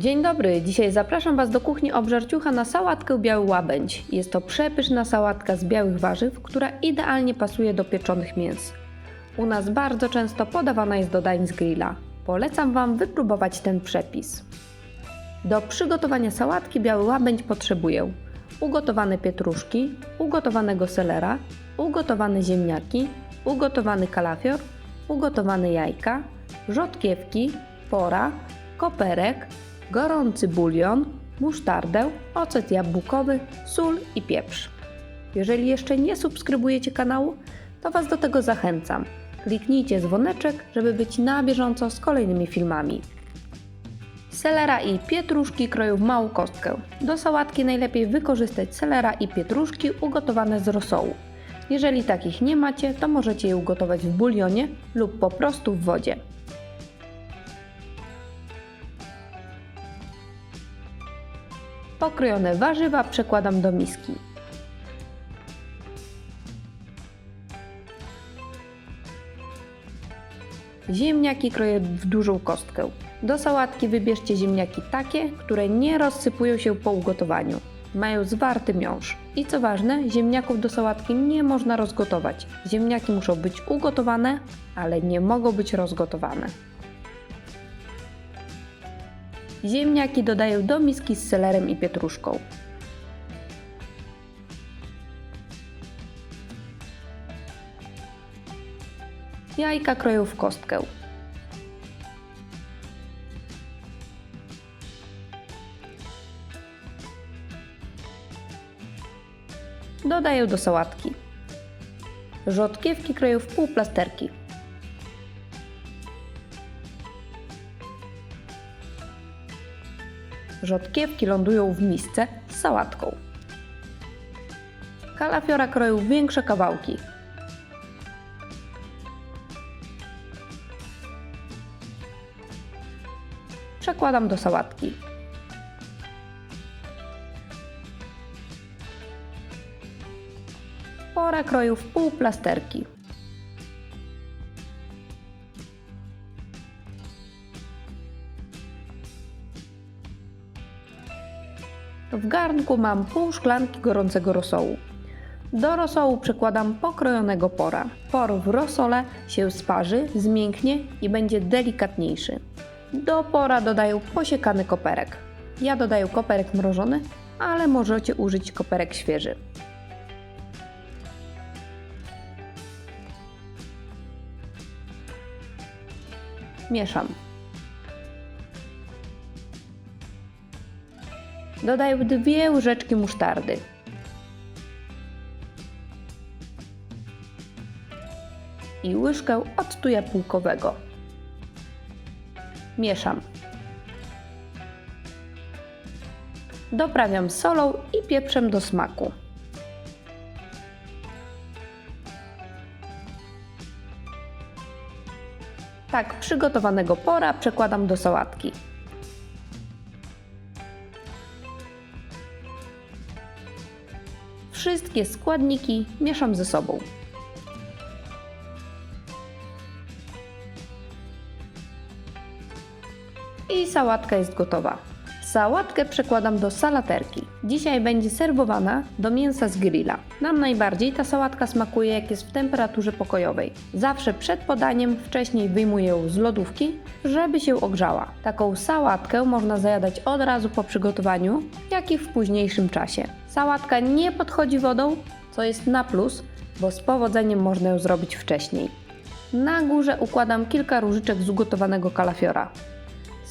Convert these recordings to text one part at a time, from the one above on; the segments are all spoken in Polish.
Dzień dobry, dzisiaj zapraszam Was do kuchni obżarciucha na sałatkę biały łabędź. Jest to przepyszna sałatka z białych warzyw, która idealnie pasuje do pieczonych mięs. U nas bardzo często podawana jest do dań z grilla. Polecam Wam wypróbować ten przepis. Do przygotowania sałatki biały łabędź potrzebuję ugotowane pietruszki, ugotowanego selera, ugotowane ziemniaki, ugotowany kalafior, ugotowane jajka, rzodkiewki, pora, koperek, gorący bulion, musztardę, ocet jabłkowy, sól i pieprz. Jeżeli jeszcze nie subskrybujecie kanału, to Was do tego zachęcam. Kliknijcie dzwoneczek, żeby być na bieżąco z kolejnymi filmami. Selera i pietruszki kroję w małą kostkę. Do sałatki najlepiej wykorzystać selera i pietruszki ugotowane z rosołu. Jeżeli takich nie macie, to możecie je ugotować w bulionie lub po prostu w wodzie. Pokrojone warzywa przekładam do miski. Ziemniaki kroję w dużą kostkę. Do sałatki wybierzcie ziemniaki takie, które nie rozsypują się po ugotowaniu. Mają zwarty miąższ. I co ważne, ziemniaków do sałatki nie można rozgotować. Ziemniaki muszą być ugotowane, ale nie mogą być rozgotowane. Ziemniaki dodaję do miski z selerem i pietruszką. Jajka kroję w kostkę. Dodaję do sałatki. Rzodkiewki kroję w pół plasterki. Rzodkiewki lądują w misce z sałatką. Kalafiora kroję w większe kawałki. Przekładam do sałatki. Pora kroję w pół plasterki. W garnku mam pół szklanki gorącego rosołu. Do rosołu przekładam pokrojonego pora. Por w rosole się sparzy, zmięknie i będzie delikatniejszy. Do pora dodaję posiekany koperek. Ja dodaję koperek mrożony, ale możecie użyć koperek świeży. Mieszam. Dodaję dwie łyżeczki musztardy. I łyżkę octu jabłkowego. Mieszam. Doprawiam solą i pieprzem do smaku. Tak przygotowanego pora przekładam do sałatki. Wszystkie składniki mieszam ze sobą. I sałatka jest gotowa. Sałatkę przekładam do salaterki. Dzisiaj będzie serwowana do mięsa z grilla. Nam najbardziej ta sałatka smakuje jak jest w temperaturze pokojowej. Zawsze przed podaniem wcześniej wyjmuję ją z lodówki, żeby się ogrzała. Taką sałatkę można zajadać od razu po przygotowaniu, jak i w późniejszym czasie. Sałatka nie podchodzi wodą, co jest na plus, bo z powodzeniem można ją zrobić wcześniej. Na górze układam kilka różyczek z ugotowanego kalafiora.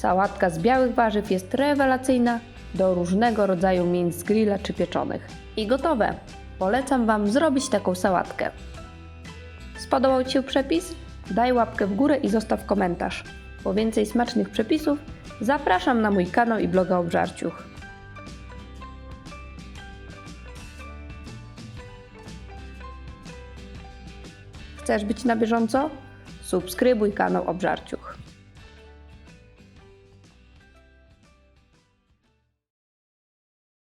Sałatka z białych warzyw jest rewelacyjna do różnego rodzaju mięs z grilla czy pieczonych. I gotowe! Polecam Wam zrobić taką sałatkę. Spodobał Ci się przepis? Daj łapkę w górę i zostaw komentarz. Po więcej smacznych przepisów zapraszam na mój kanał i bloga Obżarciuch. Chcesz być na bieżąco? Subskrybuj kanał Obżarciuch.